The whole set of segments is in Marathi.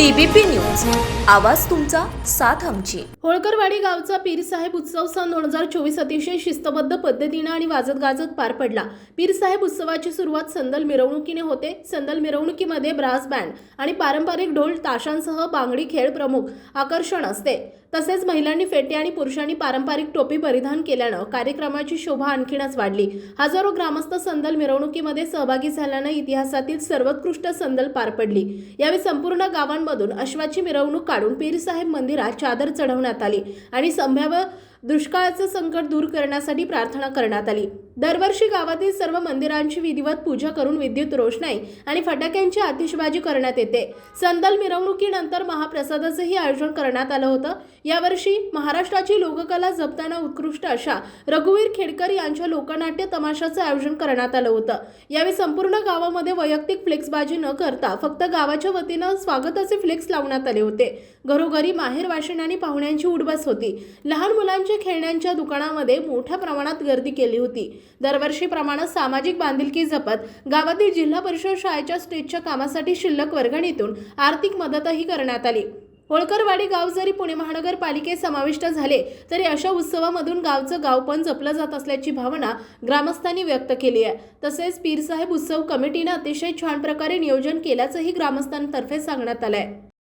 TBP news. आवाज तुमचा साथ आमची. होळकरवाडी गावचा पीर साहेब उत्सव सन दोन हजार चोवीस अतिशय शिस्तबद्ध पद्धतीनं आणि वाजत गाजत पार पडला. पीर साहेब उत्सवाची सुरुवात संदल मिरवणुकीने होते. संदल मिरवणुकीमध्ये ब्रास बँड आणि पारंपरिक ढोल ताशांसह बांगडी खेळ प्रमुख आकर्षण असते. तसेच महिलांनी फेटे आणि पुरुषांनी पारंपरिक टोपी परिधान केल्यानं कार्यक्रमाची शोभा आणखीनच वाढली. हजारो ग्रामस्थ संदल मिरवणुकीमध्ये सहभागी झाल्यानं इतिहासातील सर्वोत्कृष्ट संदल पार पडली. यावेळी संपूर्ण गावांमधून अश्वाची मिरवणूक काढून पीरसाहेब मंदिरात चादर चढवण्यात आली आणि संभाव्य दुष्काळाचं संकट दूर करण्यासाठी प्रार्थना करण्यात आली. दरवर्षी गावातील सर्व मंदिरांची विधिवत पूजा करून विद्युत रोषणाई आणि फटाक्यांची आतिषबाजी करण्यात येते. संदल मिरवणुकीनंतर महाप्रसादाचंही आयोजन करण्यात आलं होतं. यावर्षी महाराष्ट्राची लोककला जपताना उत्कृष्ट अशा रघुवीर खेडकर यांच्या लोकनाट्य तमाशाचं आयोजन करण्यात आलं होतं. यावेळी संपूर्ण गावामध्ये वैयक्तिक फ्लेक्सबाजी न करता फक्त गावाच्या वतीनं स्वागताचे फ्लेक्स लावण्यात आले होते. घरोघरी माहेर वाशिण आणि पाहुण्यांची उडबस होती. लहान मुलांच्या खेळण्यांच्या दुकानामध्ये मोठ्या प्रमाणात गर्दी केली होती. दरवर्षीप्रमाणे सामाजिक बांधिलकी जपत गावातील जिल्हा परिषद शाळेच्या स्टेजच्या कामासाठी शिल्लक वर्गणीतून आर्थिक मदतही करण्यात आली. होळकरवाडी गाव जरी पुणे महानगरपालिकेत समाविष्ट झाले तरी अशा उत्सवामधून गावचं गावपण जपलं जात असल्याची भावना ग्रामस्थांनी व्यक्त केली आहे. तसेच पीरसाहेब उत्सव कमिटीनं अतिशय छान प्रकारे नियोजन केल्याचंही ग्रामस्थांतर्फे सांगण्यात आलंय.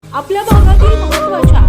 आपल्या भागातील महत्त्वाच्या